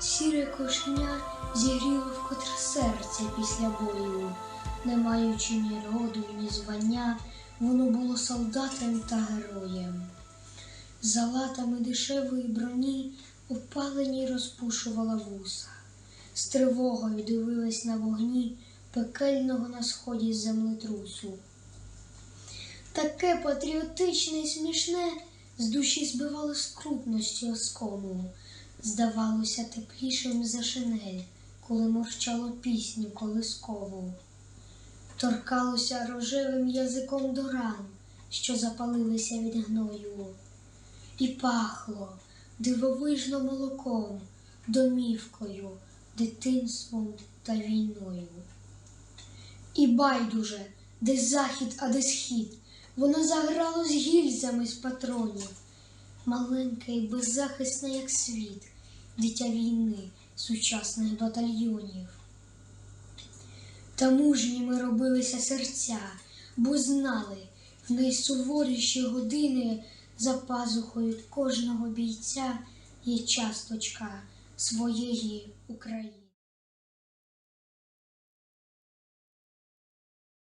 Сіре кошеня зігріло вкотре серце після бою, не маючи ні роду, ні звання, воно було солдатом та героєм. За латами дешевої броні опалені розпушувала вуса, з тривогою дивилась на вогні пекельного на сході землетрусу. Таке патріотичне і смішне з душі збивало скрутності оскому, здавалося теплішим за шинель, коли мовчало пісню колискову. Торкалося рожевим язиком до ран, що запалилися від гною, і пахло дивовижно молоком, домівкою, дитинством та війною. І байдуже, де захід, а де схід, воно заграло з гільзами з патронів, маленьке і беззахисне, як світ, дитя війни сучасних батальйонів. Та мужніми робилися серця, бо знали, в найсуворіші години за пазухою кожного бійця є часточка своєї України.